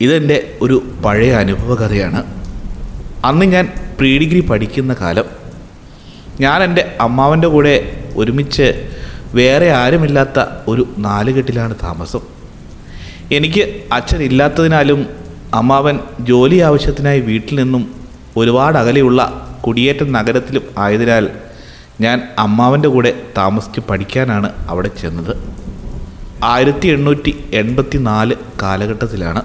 ഇതെന്റെ ഒരു പഴയ അനുഭവകഥയാണ്. അന്ന് ഞാൻ പ്രീ ഡിഗ്രി പഠിക്കുന്ന കാലം ഞാൻ എന്റെ അമ്മാവന്റെ കൂടെ ഒരുമിച്ച് വേറെ ആരുമില്ലാത്ത ഒരു നാലുകെട്ടിലാണ് താമസം. എനിക്ക് അച്ഛനില്ലാത്തതിനാലും അമ്മാവൻ ജോലി ആവശ്യത്തിനായി വീട്ടിൽ നിന്നും ഒരുപാട് അകലെയുള്ള കുടിയേറ്റ നഗരത്തിലും ആയതിനാൽ ഞാൻ അമ്മാവന്റെ കൂടെ താമസിച്ച് പഠിക്കാനാണ് അവിടെ ചെന്നത്. ആയിരത്തി എണ്ണൂറ്റി എൺപത്തി നാല് കാലഘട്ടത്തിലാണ്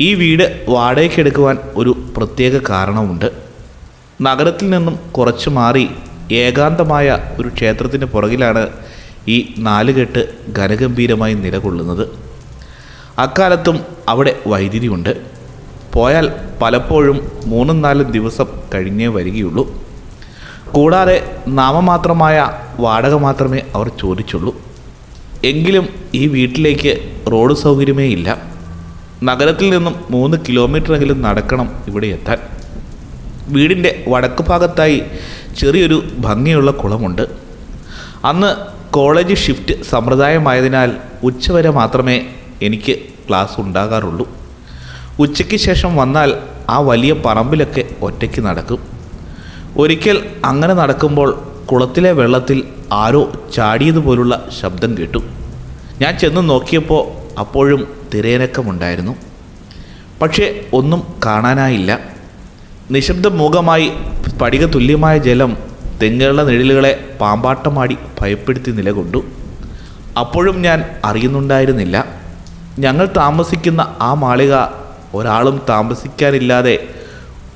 ഈ വീട് വാടകയ്ക്കെടുക്കുവാൻ ഒരു പ്രത്യേക കാരണമുണ്ട്. നഗരത്തിൽ നിന്നും കുറച്ച് മാറി ഏകാന്തമായ ഒരു ക്ഷേത്രത്തിന് പുറകിലാണ് ഈ നാലുകെട്ട് ഘനഗംഭീരമായി നിലകൊള്ളുന്നത്. അക്കാലത്തും അവിടെ വൈദ്യുതിയുണ്ട്. പോയാൽ പലപ്പോഴും മൂന്നും നാലും ദിവസം കഴിഞ്ഞേ വരികയുള്ളൂ. കൂടാതെ നാമമാത്രമായ വാടക മാത്രമേ അവർ ചോദിച്ചുള്ളൂ. എങ്കിലും ഈ വീട്ടിലേക്ക് റോഡ് സൗകര്യമേ ഇല്ല. നഗരത്തിൽ നിന്നും മൂന്ന് കിലോമീറ്ററെങ്കിലും നടക്കണം ഇവിടെ എത്താൻ. വീടിന്റെ വടക്ക് ഭാഗത്തായി ചെറിയൊരു ഭംഗിയുള്ള കുളമുണ്ട്. അന്ന് കോളേജ് ഷിഫ്റ്റ് സമ്പ്രദായമായതിനാൽ ഉച്ചവരെ മാത്രമേ എനിക്ക് ക്ലാസ് ഉണ്ടാകാറുള്ളൂ. ഉച്ചയ്ക്ക് ശേഷം വന്നാൽ ആ വലിയ പറമ്പിലൊക്കെ ഒറ്റയ്ക്ക് നടക്കും. ഒരിക്കൽ അങ്ങനെ നടക്കുമ്പോൾ കുളത്തിലെ വെള്ളത്തിൽ ആരോ ചാടിയതുപോലുള്ള ശബ്ദം കേട്ടു. ഞാൻ ചെന്ന് നോക്കിയപ്പോൾ അപ്പോഴും തിരയനക്കമുണ്ടായിരുന്നു. പക്ഷേ ഒന്നും കാണാനായില്ല. നിശബ്ദമൂകമായി പടിക തുല്യമായ ജലം തെങ്ങുകളുടെ നിഴലുകളെ പാമ്പാട്ടമാടി ഭയപ്പെടുത്തി നിലകൊണ്ടു. അപ്പോഴും ഞാൻ അറിയുന്നുണ്ടായിരുന്നില്ല. ഞങ്ങൾ താമസിക്കുന്ന ആ മാളിക ഒരാളും താമസിക്കാനില്ലാതെ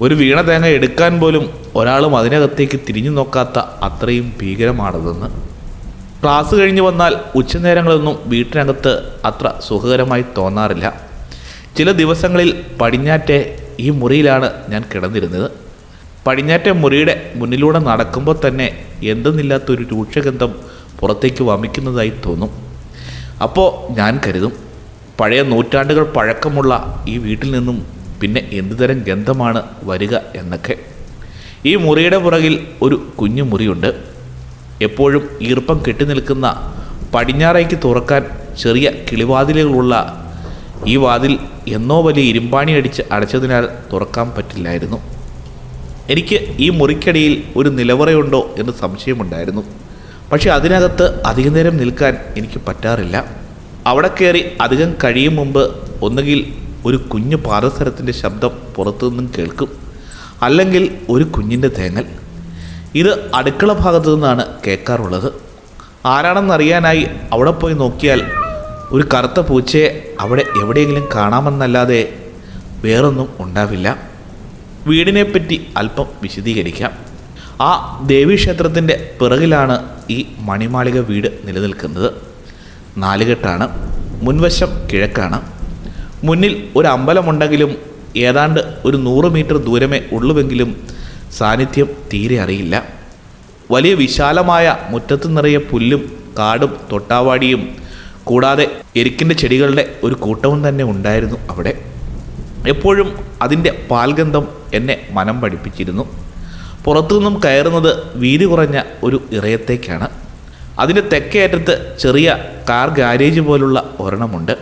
ഒരു വീണ തേങ്ങ എടുക്കാൻ പോലും ഒരാളും അതിനകത്തേക്ക് തിരിഞ്ഞു നോക്കാത്ത അത്രയും ഭീകരമാണതെന്ന്. ക്ലാസ് കഴിഞ്ഞ് വന്നാൽ ഉച്ചനേരങ്ങളൊന്നും വീട്ടിനകത്ത് അത്ര സുഖകരമായി തോന്നാറില്ല. ചില ദിവസങ്ങളിൽ പടിഞ്ഞാറ്റെ ഈ മുറിയിലാണ് ഞാൻ കിടന്നിരുന്നത്. പടിഞ്ഞാറ്റെ മുറിയുടെ മുന്നിലൂടെ നടക്കുമ്പോൾ തന്നെ എന്തെന്നില്ലാത്തൊരു രൂക്ഷഗന്ധം പുറത്തേക്ക് വമിക്കുന്നതായി തോന്നും. അപ്പോൾ ഞാൻ കരുതും പഴയ നൂറ്റാണ്ടുകൾ പഴക്കമുള്ള ഈ വീട്ടിൽ നിന്നും പിന്നെ എന്തുതരം ഗന്ധമാണ് വരിക എന്നൊക്കെ. ഈ മുറിയുടെ പുറകിൽ ഒരു കുഞ്ഞു മുറിയുണ്ട്. എപ്പോഴും ഈർപ്പം കെട്ടിനിൽക്കുന്ന പടിഞ്ഞാറേക്ക് തുറക്കാൻ ചെറിയ കിളിവാതിലുകളുള്ള ഈ വാതിൽ എന്നോ വലിയ ഇരുമ്പാണി അടിച്ച് അടച്ചതിനാൽ തുറക്കാൻ പറ്റില്ലായിരുന്നു. എനിക്ക് ഈ മുറിക്കടിയിൽ ഒരു നിലവറയുണ്ടോ എന്ന് സംശയമുണ്ടായിരുന്നു. പക്ഷെ അതിനകത്ത് അധികനേരം നിൽക്കാൻ എനിക്ക് പറ്റാറില്ല. അവിടെ കയറി അധികം കഴിയും മുമ്പ് ഒന്നുകിൽ ഒരു കുഞ്ഞു പാദസരത്തിന്റെ ശബ്ദം പുറത്തുനിന്നും കേൾക്കും. അല്ലെങ്കിൽ ഒരു കുഞ്ഞിന്റെ തേങ്ങൽ. ഇത് അടുക്കള ഭാഗത്തു നിന്നാണ് കേൾക്കാറുള്ളത്. ആരാണെന്നറിയാനായി അവിടെ പോയി നോക്കിയാൽ ഒരു കറുത്ത പൂച്ചയെ അവിടെ എവിടെയെങ്കിലും കാണാമെന്നല്ലാതെ വേറൊന്നും ഉണ്ടാവില്ല. വീടിനെപ്പറ്റി അല്പം വിശദീകരിക്കാം. ആ ദേവീക്ഷേത്രത്തിന്റെ പിറകിലാണ് ഈ മണിമാളിക വീട് നിലനിൽക്കുന്നത്. നാലുകെട്ടാണ്. മുൻവശം കിഴക്കാണ്. മുന്നിൽ ഒരു അമ്പലമുണ്ടെങ്കിലും ഏതാണ്ട് ഒരു നൂറ് മീറ്റർ ദൂരമേ ഉള്ളുവെങ്കിലും സാന്നിധ്യം തീരെ അറിയില്ല. വലിയ വിശാലമായ മുറ്റത്ത് നിറയെ പുല്ലും കാടും തൊട്ടാവാടിയും കൂടാതെ എരിക്കിന്റെ ചെടികളുടെ ഒരു കൂട്ടവും തന്നെ ഉണ്ടായിരുന്നു അവിടെ. എപ്പോഴും അതിന്റെ പാൽഗന്ധം എന്നെ മനം പഠിപ്പിച്ചിരുന്നു. പുറത്തുനിന്നും കയറുന്നത് വീതി കുറഞ്ഞ ഒരു ഇറയത്തേക്കാണ്. അതിന്റെ തെക്കേ അറ്റത്ത് ചെറിയ കാർ ഗാരേജ് പോലുള്ള ഒരെണ്ണമുണ്ട്.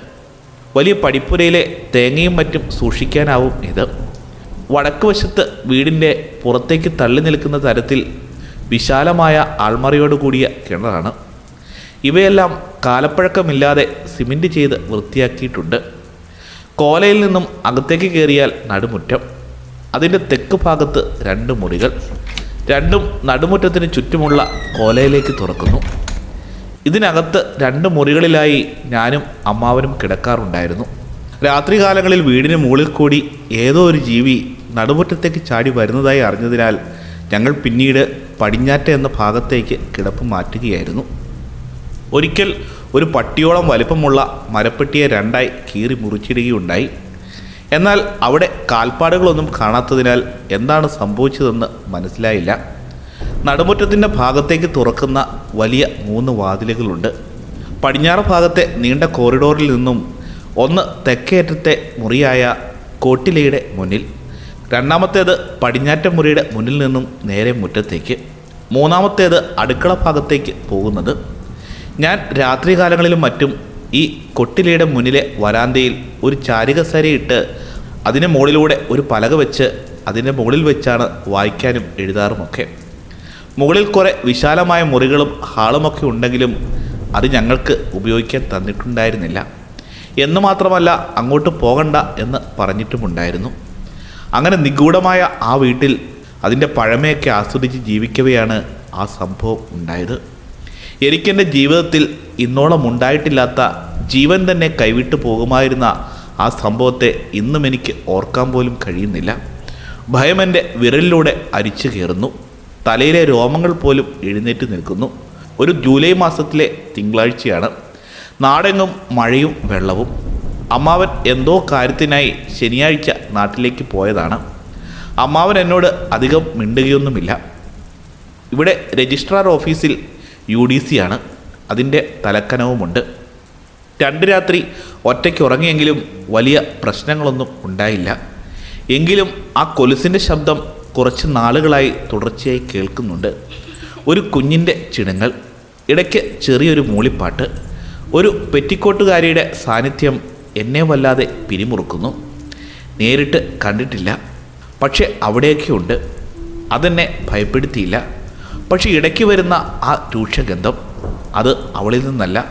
വലിയ പടിപ്പുരയിലെ തേങ്ങയും മറ്റും സൂക്ഷിക്കാനാവും ഇത്. വടക്ക് വശത്ത് വീടിന്റെ പുറത്തേക്ക് തള്ളി നിൽക്കുന്ന തരത്തിൽ വിശാലമായ ആൾമറയോട് കൂടിയ കിണറാണ്. ഇവയെല്ലാം കാലപ്പഴക്കമില്ലാതെ സിമെന്റ് ചെയ്ത് വൃത്തിയാക്കിയിട്ടുണ്ട്. കോലയിൽ നിന്നും അകത്തേക്ക് കയറിയാൽ നടുമുറ്റം. അതിന്റെ തെക്ക് ഭാഗത്ത് രണ്ട് മുറികൾ. രണ്ടും നടുമുറ്റത്തിന് ചുറ്റുമുള്ള കോലയിലേക്ക് തുറക്കുന്നു. ഇതിനകത്ത് രണ്ട് മുറികളിലായി ഞാനും അമ്മാവനും കിടക്കാറുണ്ടായിരുന്നു. രാത്രികാലങ്ങളിൽ വീടിന് മുകളിൽ കൂടി ഏതോ ഒരു ജീവി നടുമുറ്റത്തേക്ക് ചാടി വരുന്നതായി അറിഞ്ഞതിനാൽ ഞങ്ങൾ പിന്നീട് പടിഞ്ഞാറ്റ എന്ന ഭാഗത്തേക്ക് കിടപ്പ് മാറ്റുകയായിരുന്നു. ഒരിക്കൽ ഒരു പട്ടിയോളം വലിപ്പമുള്ള മരപ്പെട്ടിയെ രണ്ടായി കീറി മുറിച്ചിടുകയുണ്ടായി. എന്നാൽ അവിടെ കാൽപ്പാടുകളൊന്നും കാണാത്തതിനാൽ എന്താണ് സംഭവിച്ചതെന്ന് മനസ്സിലായില്ല. നടുമുറ്റത്തിന്റെ ഭാഗത്തേക്ക് തുറക്കുന്ന വലിയ മൂന്ന് വാതിലുകളുണ്ട്. പടിഞ്ഞാറ് ഭാഗത്തെ നീണ്ട കോറിഡോറിൽ നിന്നും ഒന്ന് തെക്കേറ്റത്തെ മുറിയായ കോട്ടിലയുടെ മുന്നിൽ. രണ്ടാമത്തേത് പടിഞ്ഞാറ്റ മുറിയുടെ മുന്നിൽ നിന്നും നേരെ മുറ്റത്തേക്ക്. മൂന്നാമത്തേത് അടുക്കള ഭാഗത്തേക്ക് പോകുന്നത്. ഞാൻ രാത്രികാലങ്ങളിലും മറ്റും ഈ കൊട്ടിലയുടെ മുന്നിലെ വരാന്തയിൽ ഒരു ചാരികസരയിട്ട് അതിന് മുകളിലൂടെ ഒരു പലക വെച്ച് അതിന്റെ മുകളിൽ വെച്ചാണ് വായിക്കാനും എഴുതാറുമൊക്കെ. മുകളിൽ കുറേ വിശാലമായ മുറികളും ഹാളുമൊക്കെ ഉണ്ടെങ്കിലും അത് ഞങ്ങൾക്ക് ഉപയോഗിക്കാൻ തന്നിട്ടുണ്ടായിരുന്നില്ല. എന്ന് മാത്രമല്ല അങ്ങോട്ട് പോകണ്ട എന്ന് പറഞ്ഞിട്ടുമുണ്ടായിരുന്നു. അങ്ങനെ നിഗൂഢമായ ആ വീട്ടിൽ അതിന്റെ പഴമയൊക്കെ ആസ്വദിച്ച് ജീവിക്കവെയാണ് ആ സംഭവം ഉണ്ടായത്. എനിക്കെന്റെ ജീവിതത്തിൽ ഇന്നോളം ഉണ്ടായിട്ടില്ലാത്ത ജീവൻ തന്നെ കൈവിട്ടു പോകുമായിരുന്ന ആ സംഭവത്തെ ഇന്നും എനിക്ക് ഓർക്കാൻ പോലും കഴിയുന്നില്ല. ഭയം എന്റെ വിരലിലൂടെ അരിച്ചു കയറുന്നു. തലയിലെ രോമങ്ങൾ പോലും എഴുന്നേറ്റ് നിൽക്കുന്നു. ഒരു ജൂലൈ മാസത്തിലെ തിങ്കളാഴ്ചയാണ്. നാടെങ്ങും മഴയും വെള്ളവും അമ്മാവൻ എന്തോ കാര്യത്തിനായി ശനിയാഴ്ച നാട്ടിലേക്ക് പോയതാണ്. അമ്മാവൻ എന്നോട് അധികം മിണ്ടുകയൊന്നുമില്ല. ഇവിടെ രജിസ്ട്രാർ ഓഫീസിൽ യു ഡി സി ആണ്. അതിന്റെ തലക്കനവുമുണ്ട്. രണ്ട് രാത്രി ഒറ്റയ്ക്ക് ഉറങ്ങിയെങ്കിലും വലിയ പ്രശ്നങ്ങളൊന്നും ഉണ്ടായില്ല. എങ്കിലും ആ കൊലുസിന്റെ ശബ്ദം കുറച്ച് നാളുകളായി തുടർച്ചയായി കേൾക്കുന്നുണ്ട്. ഒരു കുഞ്ഞിന്റെ ചിണുങ്ങൾ ഇടയ്ക്ക് ചെറിയൊരു മൂളിപ്പാട്ട് ഒരു പെറ്റിക്കോട്ടുകാരിയുടെ സാന്നിധ്യം എന്നെ വല്ലാതെ പിരിമുറുക്കുന്നു. നേരിട്ട് കണ്ടിട്ടില്ല. പക്ഷെ അവിടെയൊക്കെയുണ്ട്. അതെന്നെ ഭയപ്പെടുത്തിയില്ല. പക്ഷെ ഇടയ്ക്ക് വരുന്ന ആ രൂക്ഷഗന്ധം അത് അവളിൽ നിന്നല്ല.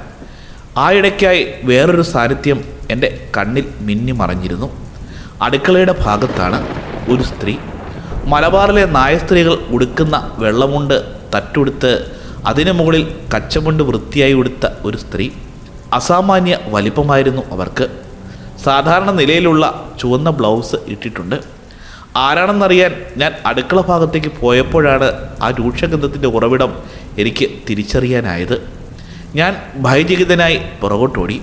ആ ഇടയ്ക്കായി വേറൊരു സാന്നിധ്യം എന്റെ കണ്ണിൽ മിന്നി മറഞ്ഞിരുന്നു. അടുക്കളയുടെ ഭാഗത്താണ് ഒരു സ്ത്രീ. മലബാറിലെ നായ സ്ത്രീകൾ ഉടുക്കുന്ന വെള്ളമുണ്ട് തട്ടുടുത്ത് അതിനു മുകളിൽ കച്ചമുണ്ട് വൃത്തിയായി ഉടുത്ത ഒരു സ്ത്രീ. അസാമാന്യ വലിപ്പമായിരുന്നു അവർക്ക്. സാധാരണ നിലയിലുള്ള ചുവന്ന ബ്ലൗസ് ഇട്ടിട്ടുണ്ട്. ആരാണെന്നറിയാൻ ഞാൻ അടുക്കള ഭാഗത്തേക്ക് പോയപ്പോഴാണ് ആ രൂക്ഷഗന്ധത്തിന്റെ ഉറവിടം എനിക്ക് തിരിച്ചറിയാനായത്. ഞാൻ ഭയചകിതനായി പുറകോട്ടോടി.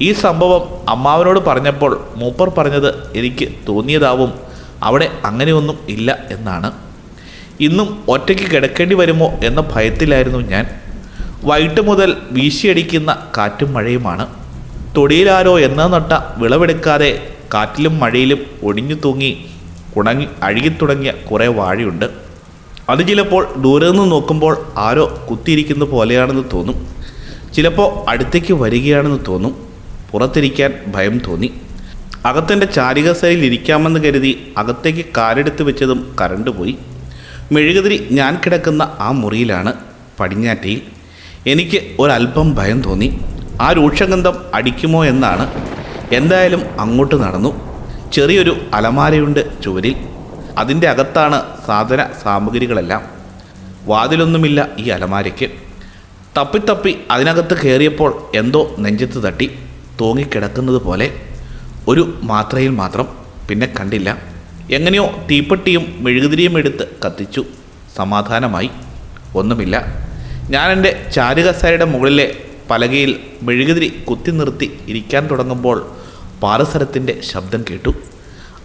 ഈ സംഭവം അമ്മാവനോട് പറഞ്ഞപ്പോൾ മൂപ്പർ പറഞ്ഞത് എനിക്ക് തോന്നിയതാവും അവിടെ അങ്ങനെയൊന്നും ഇല്ല എന്നാണ്. ഇന്നും ഒറ്റയ്ക്ക് കിടക്കേണ്ടി വരുമോ എന്ന ഭയത്തിലായിരുന്നു ഞാൻ. വൈകിട്ട് മുതൽ വീശിയടിക്കുന്ന കാറ്റും മഴയുമാണ്. തൊടിയിലാരോ എന്ന നട്ട വിളവെടുക്കാതെ കാറ്റിലും മഴയിലും ഒടിഞ്ഞു തൂങ്ങി ഉണങ്ങി അഴുകിത്തുടങ്ങിയ കുറേ വാഴയുണ്ട്. അത് ചിലപ്പോൾ ദൂരെ നിന്ന് നോക്കുമ്പോൾ ആരോ കുത്തിയിരിക്കുന്ന പോലെയാണെന്ന് തോന്നും. ചിലപ്പോൾ അടുത്തേക്ക് വരികയാണെന്ന് തോന്നും. പുറത്തിരിക്കാൻ ഭയം തോന്നി. അകത്തെന്റെ ചാരികസയിൽ ഇരിക്കാമെന്ന് കരുതി അകത്തേക്ക് കാലെടുത്ത് വെച്ചതും കറണ്ട് പോയി മെഴുകുതിരി ഞാൻ കിടക്കുന്ന ആ മുറിയിലാണ് പടിഞ്ഞാറ്റയിൽ. എനിക്ക് ഒരല്പം ഭയം തോന്നി. ആ രൂക്ഷഗന്ധം അടിക്കുമോ എന്നാണ്. എന്തായാലും അങ്ങോട്ട് നടന്നു. ചെറിയൊരു അലമാരയുണ്ട് ചുവരിൽ. അതിന്റെ അകത്താണ് സാധന സാമഗ്രികളെല്ലാം. വാതിലൊന്നുമില്ല ഈ അലമാരയ്ക്ക്. തപ്പിത്തപ്പി അതിനകത്ത് കയറിയപ്പോൾ എന്തോ നെഞ്ചത്ത് തട്ടി തൂങ്ങിക്കിടക്കുന്നത് പോലെ. ഒരു മാത്രയിൽ മാത്രം. പിന്നെ കണ്ടില്ല. എങ്ങനെയോ തീപ്പെട്ടിയും മെഴുകുതിരിയും എടുത്ത് കത്തിച്ചു. സമാധാനമായി. ഒന്നുമില്ല. ഞാൻ എന്റെ ചാരുകസാരയുടെ മുകളിലെ പലകയിൽ മെഴുകുതിരി കുത്തി നിർത്തി ഇരിക്കാൻ തുടങ്ങുമ്പോൾ പാറസരത്തിന്റെ ശബ്ദം കേട്ടു.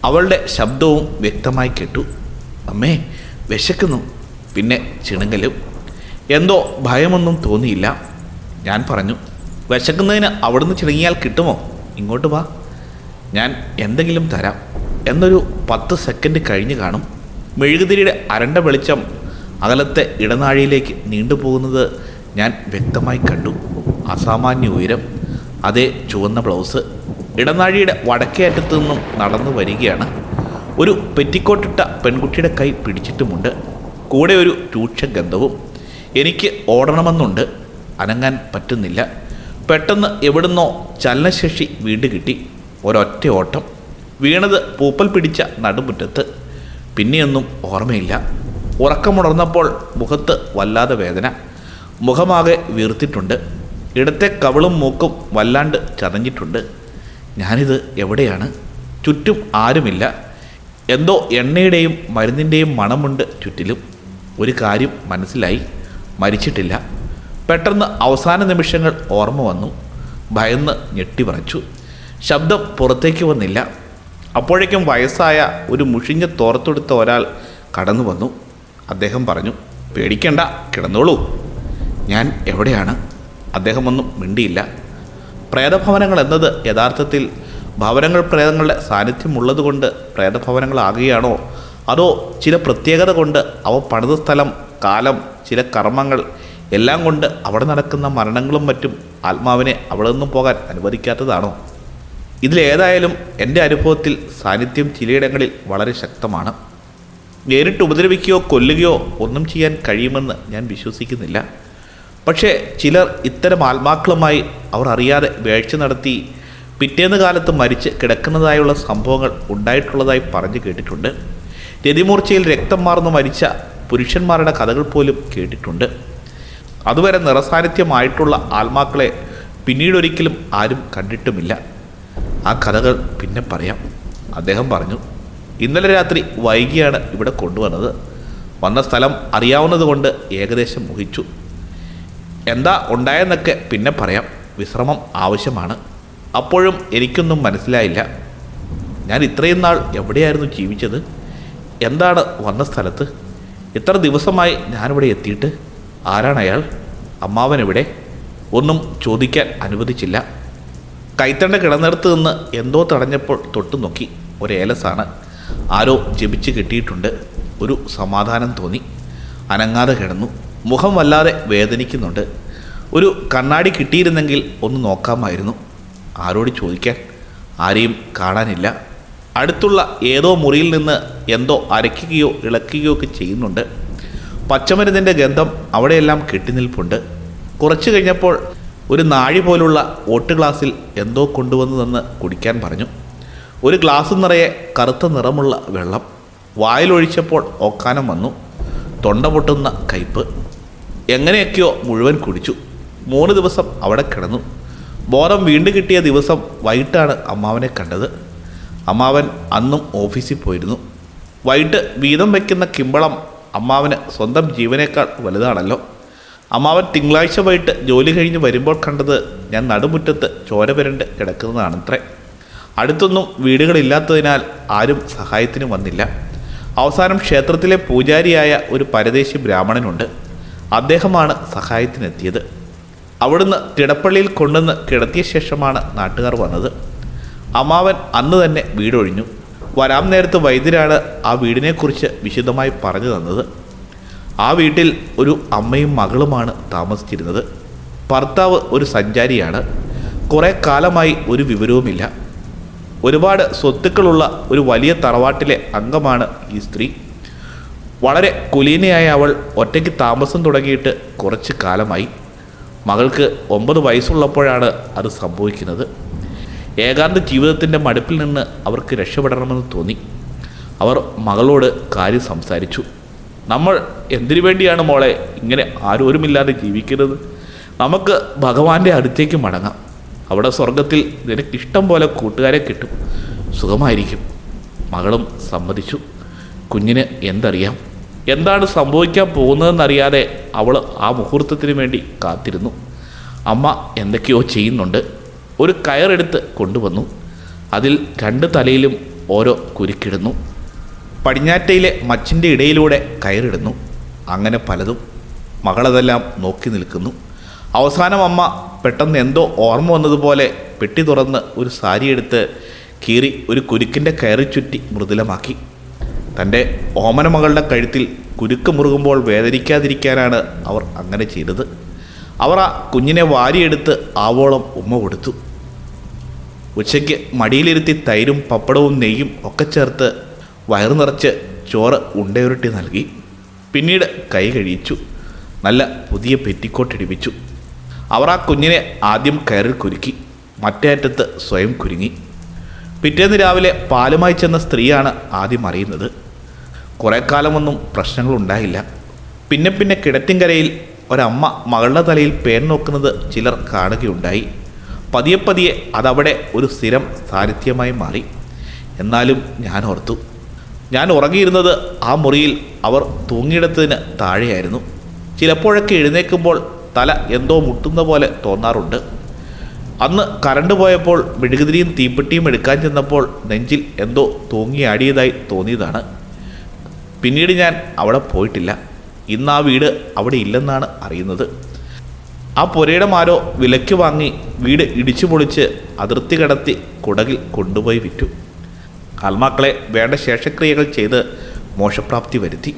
അവളുടെ ശബ്ദവും വ്യക്തമായി കേട്ടു. അമ്മേ വിശക്കുന്നു. പിന്നെ ചിണുങ്ങലും. എന്തോ ഭയമൊന്നും തോന്നിയില്ല. ഞാൻ പറഞ്ഞു വിശക്കുന്നതിന് അവിടുന്ന് ചിണുങ്ങിയാൽ കിട്ടുമോ? ഇങ്ങോട്ട് വാ. ഞാൻ എന്തെങ്കിലും തരാം. എന്നൊരു പത്ത് സെക്കൻഡ് കഴിഞ്ഞ് കാണും. മെഴുകുതിരിയുടെ അരണ്ട വെളിച്ചം അകലത്തെ ഇടനാഴിയിലേക്ക് നീണ്ടുപോകുന്നത് ഞാൻ വ്യക്തമായി കണ്ടു. അസാമാന്യ ഉയരം അതേ ചുവന്ന ബ്ലൗസ് ഇടനാഴിയുടെ വടക്കേ അറ്റത്തു നിന്നും നടന്നു വരികയാണ്. ഒരു പെറ്റിക്കോട്ടിട്ട പെൺകുട്ടിയുടെ കൈ പിടിച്ചിട്ടുമുണ്ട്. കൂടെ ഒരു രൂക്ഷ ഗന്ധവും എനിക്ക് ഓടണമെന്നുണ്ട്. അനങ്ങാൻ പറ്റുന്നില്ല. പെട്ടെന്ന് എവിടുന്നോ ചലനശേഷി വീണ്ടു കിട്ടി. ഒരൊറ്റ ഓട്ടം. വീണത് പൂപ്പൽ പിടിച്ച നടുമുറ്റത്ത്. പിന്നെയൊന്നും ഓർമ്മയില്ല. ഉറക്കമുണർന്നപ്പോൾ മുഖത്ത് വല്ലാതെ വേദന. മുഖമാകെ വീർത്തിട്ടുണ്ട്. ഇടത്തെ കവിളും മൂക്കും വല്ലാണ്ട് ചതഞ്ഞിട്ടുണ്ട്. ഞാനിത് എവിടെയാണ്? ചുറ്റും ആരുമില്ല. എന്തോ എണ്ണയുടെയും മരുന്നിന്റെയും മണമുണ്ട് ചുറ്റിലും. ഒരു കാര്യം മനസ്സിലായി. മരിച്ചിട്ടില്ല. പെട്ടെന്ന് അവസാന നിമിഷങ്ങൾ ഓർമ്മ വന്നു. ഭയന്ന് ഞെട്ടി പറച്ചു ശബ്ദം പുറത്തേക്ക് വന്നില്ല. അപ്പോഴേക്കും വയസ്സായ ഒരു മുഷിഞ്ഞ തോർത്തെടുത്ത ഒരാൾ കടന്നു വന്നു. അദ്ദേഹം പറഞ്ഞു പേടിക്കണ്ട കിടന്നോളൂ. ഞാൻ എവിടെയാണ്? അദ്ദേഹമൊന്നും മിണ്ടിയില്ല. പ്രേതഭവനങ്ങൾ എന്നത് യഥാർത്ഥത്തിൽ ഭവനങ്ങൾ പ്രേതങ്ങളുടെ സാന്നിധ്യമുള്ളതുകൊണ്ട് പ്രേതഭവനങ്ങളാകുകയാണോ? അതോ ചില പ്രത്യേകത കൊണ്ട് അവ പണിത സ്ഥലം കാലം ചില കർമ്മങ്ങൾ എല്ലാം കൊണ്ട് അവിടെ നടക്കുന്ന മരണങ്ങളും മറ്റും ആത്മാവിനെ അവിടെ നിന്നും പോകാൻ അനുവദിക്കാത്തതാണോ? ഇതിലേതായാലും എന്റെ അനുഭവത്തിൽ സാന്നിധ്യം ചിലയിടങ്ങളിൽ വളരെ ശക്തമാണ്. നേരിട്ട് ഉപദ്രവിക്കുകയോ കൊല്ലുകയോ ഒന്നും ചെയ്യാൻ കഴിയുമെന്ന് ഞാൻ വിശ്വസിക്കുന്നില്ല. പക്ഷേ ചിലർ ഇത്തരം ആത്മാക്കളുമായി അവർ അറിയാതെ വേഴ്ച നടത്തി പിറ്റേന്ന് കാലത്ത് മരിച്ച് കിടക്കുന്നതായുള്ള സംഭവങ്ങൾ ഉണ്ടായിട്ടുള്ളതായി പറഞ്ഞു കേട്ടിട്ടുണ്ട്. രതിമൂർച്ചയിൽ രക്തം മാർന്ന് മരിച്ച പുരുഷന്മാരുടെ കഥകൾ പോലും കേട്ടിട്ടുണ്ട്. അതുവരെ നിറസാന്നിധ്യമായിട്ടുള്ള ആത്മാക്കളെ പിന്നീടൊരിക്കലും ആരും കണ്ടിട്ടുമില്ല. ആ കഥകൾ പിന്നെ പറയാം. അദ്ദേഹം പറഞ്ഞു ഇന്നലെ രാത്രി വൈകിയാണ് ഇവിടെ കൊണ്ടുവന്നത്. വന്ന സ്ഥലം അറിയാവുന്നതുകൊണ്ട് ഏകദേശം മോഹിച്ചു എന്താ ഉണ്ടായെന്നൊക്കെ പിന്നെ പറയാം. വിശ്രമം ആവശ്യമാണ്. അപ്പോഴും എനിക്കൊന്നും മനസ്സിലായില്ല. ഞാൻ ഇത്രയും നാൾ എവിടെയായിരുന്നു ജീവിച്ചത്? എന്താണ് വന്ന സ്ഥലത്ത്? ഇത്ര ദിവസമായി ഞാനിവിടെ എത്തിയിട്ട്? ആരാണ് അയാൾ? അമ്മാവൻ എവിടെ ഒന്നും ചോദിക്കാൻ അനുവദിച്ചില്ല. കൈത്തണ്ട കിടന്നിടത്ത് നിന്ന് എന്തോ തടഞ്ഞപ്പോൾ തൊട്ടു നോക്കി ഒരേലസാണ്. ആരോ ജപിച്ച് കിട്ടിയിട്ടുണ്ട്. ഒരു സമാധാനം തോന്നി. അനങ്ങാതെ കിടന്നു. മുഖം വല്ലാതെ വേദനിക്കുന്നുണ്ട്. ഒരു കണ്ണാടി കിട്ടിയിരുന്നെങ്കിൽ ഒന്ന് നോക്കാമായിരുന്നു. ആരോട് ചോദിക്കാൻ? ആരെയും കാണാനില്ല. അടുത്തുള്ള ഏതോ മുറിയിൽ നിന്ന് എന്തോ അരയ്ക്കുകയോ ഇളക്കുകയോ ഒക്കെ ചെയ്യുന്നുണ്ട്. പച്ചമരുന്നിന്റെ ഗന്ധം അവിടെയെല്ലാം കെട്ടിനിൽപ്പുണ്ട്. കുറച്ചു കഴിഞ്ഞപ്പോൾ ഒരു നാഴി പോലുള്ള ഓട്ട് ഗ്ലാസ്സിൽ എന്തോ കൊണ്ടുവന്നു തന്ന് കുടിക്കാൻ പറഞ്ഞു. ഒരു ഗ്ലാസ് നിറയെ കറുത്ത നിറമുള്ള വെള്ളം വായിലൊഴിച്ചപ്പോൾ ഓക്കാനം വന്നു തൊണ്ട പൊട്ടുന്ന കയ്പ്. എങ്ങനെയൊക്കെയോ മുഴുവൻ കുടിച്ചു. മൂന്ന് ദിവസം അവിടെ കിടന്നു. ബോധം വീണ്ടും കിട്ടിയ ദിവസം വൈകിട്ടാണ് അമ്മാവനെ കണ്ടത്. അമ്മാവൻ അന്നും ഓഫീസിൽ പോയിരുന്നു. വൈകിട്ട് വീതം വയ്ക്കുന്ന കിമ്പളം അമ്മാവന് സ്വന്തം ജീവനേക്കാൾ വലുതാണല്ലോ. അമ്മാവൻ തിങ്കളാഴ്ച വൈകിട്ട് ജോലി കഴിഞ്ഞ് വരുമ്പോൾ കണ്ടത് ഞാൻ നടുമുറ്റത്ത് ചോര പുരണ്ട് കിടക്കുന്നതാണത്രേ. അടുത്തൊന്നും വീടുകളില്ലാത്തതിനാൽ ആരും സഹായത്തിന് വന്നില്ല. അവസാനം ക്ഷേത്രത്തിലെ പൂജാരിയായ ഒരു പരദേശി ബ്രാഹ്മണനുണ്ട്. അദ്ദേഹമാണ് സഹായത്തിനെത്തിയത്. അവിടുന്ന് തിടപ്പള്ളിയിൽ കൊണ്ടുവന്ന് കിടത്തിയ ശേഷമാണ് നാട്ടുകാർ വന്നത്. അമ്മാവൻ അന്ന് തന്നെ വീടൊഴിഞ്ഞു. വരാം നേരത്ത് വൈദ്യരാണ് ആ വീടിനെക്കുറിച്ച് വിശദമായി പറഞ്ഞു തന്നത്. ആ വീട്ടിൽ ഒരു അമ്മയും മകളുമാണ് താമസിച്ചിരുന്നത്. ഭർത്താവ് ഒരു സഞ്ചാരിയാണ്. കുറേ കാലമായി ഒരു വിവരവുമില്ല. ഒരുപാട് സ്വത്തുക്കളുള്ള ഒരു വലിയ തറവാട്ടിലെ അംഗമാണ് ഈ സ്ത്രീ. വളരെ കുലീനയായ അവൾ ഒറ്റയ്ക്ക് താമസം തുടങ്ങിയിട്ട് കുറച്ച് കാലമായി. മകൾക്ക് ഒമ്പത് വയസ്സുള്ളപ്പോഴാണ് അത് സംഭവിക്കുന്നത്. ഏകാന്ത ജീവിതത്തിന്റെ മടുപ്പിൽ നിന്ന് അവർക്ക് രക്ഷപ്പെടണമെന്ന് തോന്നി. അവർ മകളോട് കാര്യം സംസാരിച്ചു. നമ്മൾ എന്തിനു വേണ്ടിയാണ് മോളെ ഇങ്ങനെ ആരോരുമില്ലാതെ ജീവിക്കുന്നത്? നമുക്ക് ഭഗവാന്റെ അടുത്തേക്ക് മടങ്ങാം. അവിടെ സ്വർഗത്തിൽ നിനക്ക് ഇഷ്ടം പോലെ കൂട്ടുകാരെ കിട്ടും. സുഖമായിരിക്കും. മകളും സമ്മതിച്ചു. കുഞ്ഞിന് എന്തറിയാം? എന്താണ് സംഭവിക്കാൻ പോകുന്നതെന്നറിയാതെ അവൾ ആ മുഹൂർത്തത്തിന് വേണ്ടി കാത്തിരുന്നു. അമ്മ എന്തൊക്കെയോ ചെയ്യുന്നുണ്ട്. ഒരു കയറെടുത്ത് കൊണ്ടുവന്നു. അതിൽ രണ്ട് തലയിലും ഓരോ കുരുക്കിടുന്നു. പടിഞ്ഞാറ്റയിലെ മച്ചിന്റെ ഇടയിലൂടെ കയറിടുന്നു. അങ്ങനെ പലതും മകളതെല്ലാം നോക്കി നിൽക്കുന്നു. അവസാനം അമ്മ പെട്ടെന്ന് എന്തോ ഓർമ്മ വന്നതുപോലെ പെട്ടി തുറന്ന് ഒരു സാരി എടുത്ത് കീറി ഒരു കുരുക്കിന്റെ കയറി ചുറ്റി മൃദുലമാക്കി. തന്റെ ഓമന മകളുടെ കഴുത്തിൽ കുരുക്ക് മുറുകുമ്പോൾ വേദനിക്കാതിരിക്കാനാണ് അവർ അങ്ങനെ ചെയ്തത്. അവർ ആ കുഞ്ഞിനെ വാരിയെടുത്ത് ആവോളം ഉമ്മ കൊടുത്തു. ഉച്ചയ്ക്ക് മടിയിലിരുത്തി തൈരും പപ്പടവും നെയ്യും ഒക്കെ ചേർത്ത് വയറു നിറച്ച് ചോറ് ഉണ്ടയുരുട്ടി നൽകി. പിന്നീട് കൈ കഴിച്ചു നല്ല പുതിയ പെറ്റിക്കോട്ട് ഇടിപ്പിച്ചു. അവർ ആ കുഞ്ഞിനെ ആദ്യം കയറിൽ കുരുക്കി മറ്റേ അറ്റത്ത് സ്വയം കുരുങ്ങി. പിറ്റേന്ന് രാവിലെ പാലുമായി ചെന്ന സ്ത്രീയാണ് ആദ്യം അറിയുന്നത്. കുറേ കാലമൊന്നും പ്രശ്നങ്ങളുണ്ടായില്ല പിന്നെ പിന്നെ കിടറ്റിൻകരയിൽ ഒരമ്മ മകളുടെ തലയിൽ പേൻ നോക്കുന്നത് ചിലർ കാണുകയുണ്ടായി. പതിയെ പതിയെ അതവിടെ ഒരു സ്ഥിരം സാന്നിധ്യമായി മാറി. എന്നാലും ഞാൻ ഓർത്തു. ഞാൻ ഉറങ്ങിയിരുന്നത് ആ മുറിയിൽ അവർ തൂങ്ങിയിടത്തതിന് താഴെയായിരുന്നു. ചിലപ്പോഴൊക്കെ എഴുന്നേൽക്കുമ്പോൾ തല എന്തോ മുട്ടുന്ന പോലെ തോന്നാറുണ്ട്. അന്ന് കറണ്ട് പോയപ്പോൾ മെഴുകുതിരിയും തീപ്പെട്ടിയും എടുക്കാൻ ചെന്നപ്പോൾ നെഞ്ചിൽ എന്തോ തൂങ്ങിയാടിയതായി തോന്നിയതാണ്. പിന്നീട് ഞാൻ അവിടെ പോയിട്ടില്ല. ഇന്ന് ആ വീട് അവിടെ ഇല്ലെന്നാണ് അറിയുന്നത്. ആ പുരയിടം ആരോ വിലയ്ക്ക് വാങ്ങി വീട് ഇടിച്ചു പൊളിച്ച് അതിർത്തി കടത്തി കുടകിൽ കൊണ്ടുപോയി വിറ്റു. ആത്മാക്കളെ വേണ്ട ശേഷക്രിയകൾ ചെയ്ത് മോശപ്രാപ്തി വരുത്തി.